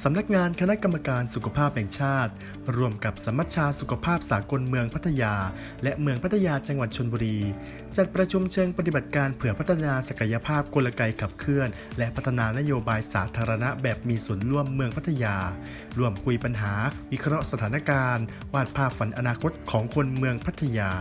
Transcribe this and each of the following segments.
สำนักงานคณะกรรมการสุขภาพแห่งชาติร่วมกับสมัชชาสุขภาพสากลเมืองพัทยา และเมืองพัทยาจังหวัดชนบุรี จัดประชุมเชิงปฏิบัติการเผื่อพัฒนาศักยภาพกลไกขับเคลื่อน และพัฒนานโยบายสาธารณะแบบมีส่วนร่วมเมืองพัทยา ร่วมคุยปัญหา วิเคราะห์สถานการณ์ วาดภาพฝันอนาคตของคนเมืองพัทยา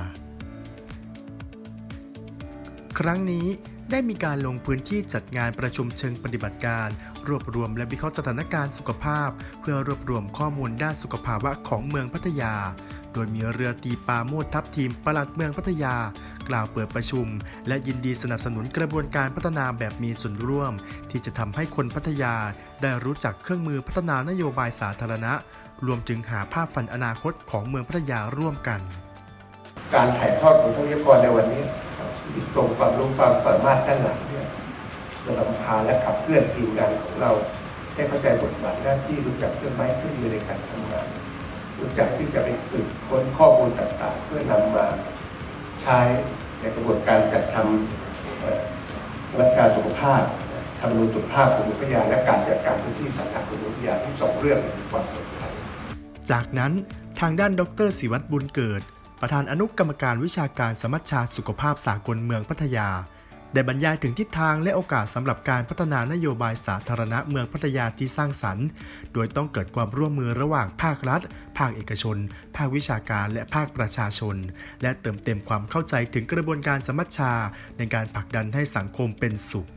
ครั้งนี้ได้มีการลงพื้นที่จัดงานประชุมเชิงปฏิบัติการ รวบรวมและวิเคราะห์สถานการณ์สุขภาพ เพื่อรวบรวมข้อมูลด้านสุขภาวะของเมืองพัทยา โดยมีเรือตีปาโมดทัพทีมปลัดเมืองพัทยา กล่าวเปิดประชุม และยินดีสนับสนุนกระบวนการพัฒนาแบบมีส่วนร่วม ที่จะทำให้คนพัทยาได้รู้จักเครื่องมือพัฒนานโยบายสาธารณะ รวมถึงหาภาพฝันอนาคตของเมืองพัทยาร่วมกัน การถ่ายทอดของทรัพยากรในวันนี้ ตรงความรู้ความสามารถด้านหลังเนี่ยจะนำพาและขับเคลื่อนทีมงานของเรา ให้เข้าใจบทบาทหน้าที่รู้จักเครื่องไม้เครื่องมือในการทำงาน รู้จักที่จะไปสืบค้นข้อมูลต่างๆ เพื่อนำมาใช้ในกระบวนการจัดทำเอ่อรัฐการสุขภาพทำนูญสุขภาพของวิทยาและการจัดการพื้นที่สาธารณสุขวิทยาที่สองเรื่องมีความสำคัญจากนั้นทางด้านดรศิวัตรบุญเกิด ประธานอนุกรรมการวิชาการสมัชชาสุขภาพสากลเมืองพัทยา ได้บรรยายถึงทิศทางและโอกาสสำหรับการพัฒนานโยบายสาธารณะเมืองพัทยาที่สร้างสรรค์ โดยต้องเกิดความร่วมมือระหว่างภาครัฐ ภาคเอกชน ภาควิชาการและภาคประชาชน และเติมเต็มความเข้าใจถึงกระบวนการสมัชชา ในการผลักดันให้สังคมเป็นสุข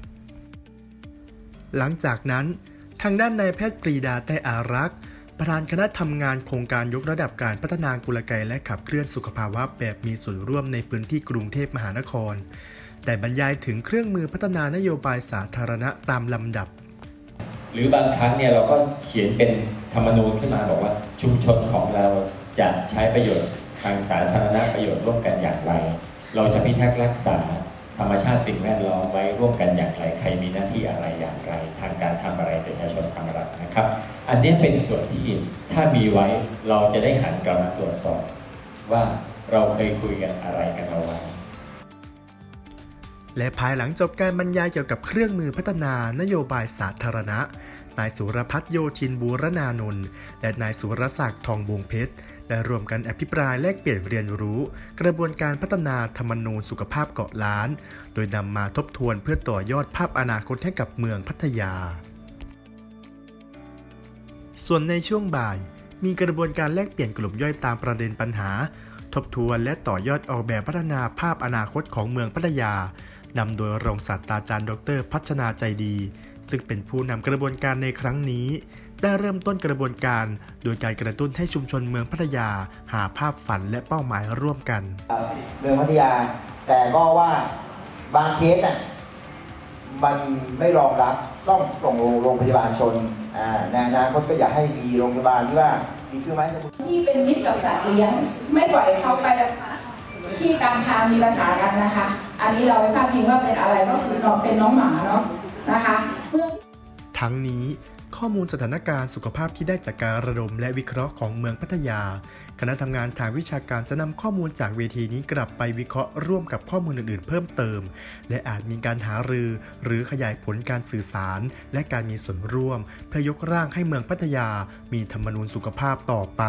หลังจากนั้น ทางด้านนายแพทย์ปรีดาแต่อารักษ์ ประธานคณะทำงานโครงการยกระดับการพัฒนากลไกและขับเคลื่อนสุขภาวะแบบมีส่วนร่วมในพื้นที่กรุงเทพมหานคร ได้บรรยายถึงเครื่องมือพัฒนานโยบายสาธารณะตามลำดับ หรือบางครั้งเนี่ยเราก็เขียนเป็นธรรมนูญขึ้นมาบอกว่าชุมชนของเราจะใช้ประโยชน์ทางสาธารณประโยชน์ร่วมกันอย่างไร เราจะพิทักษ์รักษา ธรรมชาติสิ่งแวดล้อมไว้ร่วมกันอย่างไร ใครมีหน้าที่อะไรอย่างไร ทางการทำอะไรประชาชนทำอะไรนะครับ อันนี้เป็นส่วนที่ถ้ามีไว้เราจะได้หันกลับมาตรวจสอบ ว่าเราเคยคุยกันอะไรกันเอาไว้และภายหลังจบการบรรยายเกี่ยวกับเครื่องมือพัฒนานโยบายสาธารณะ นายสุรพัฒนโยธินบูรณานนท์และนายสุรศักดิ์ทองบวงเพชร ได้รวมกันอภิปรายแลกเปลี่ยนเรียนรู้ กระบวนการพัฒนาธรรมนูญสุขภาพเกาะล้าน โดยนำมาทบทวนเพื่อต่อยอดภาพอนาคตให้กับเมืองพัทยา ส่วนในช่วงบ่าย มีกระบวนการแลกเปลี่ยนกลุ่มย่อยตามประเด็นปัญหา ทบทวนและต่อยอดออกแบบพัฒนาภาพอนาคตของเมืองพัทยานำโดยรองศาสตราจารย์ดร พัฒนาใจดี ซึ่งเป็นผู้นำกระบวนการในครั้งนี้ ได้เริ่มต้นกระบวนการ โดยการกระตุ้นให้ชุมชนเมืองพัทยา หาภาพฝันและเป้าหมายร่วมกัน เมืองพัทยา แต่ก็ว่าบางเคสน่ะมันไม่รองรับต้องส่งโรงพยาบาลชนอ่าในอนาคตก็อยากให้มีโรงพยาบาลที่ว่ามีเครื่องไม้เครื่องมือที่เป็นมิตรกับสัตว์เลี้ยง ไม่ปล่อยเขาไปที่ตามทางมีปัญหากันนะคะ อันนี้เราไม่พลาดพิงว่าเป็นอะไรก็คือน้องเป็นน้องหมาเนาะนะคะเมื่อทั้งนี้ ข้อมูลสถานการณ์สุขภาพที่ได้จากการระดมและวิเคราะห์ของเมืองพัทยา คณะทำงานทางวิชาการจะนำข้อมูลจากเวทีนี้กลับไปวิเคราะห์ร่วมกับข้อมูลอื่นๆ เพิ่มเติม และอาจมีการหารือ หรือขยายผลการสื่อสาร และการมีส่วนร่วม เพื่อยกร่างให้เมืองพัทยา มีธรรมนูญสุขภาพต่อไป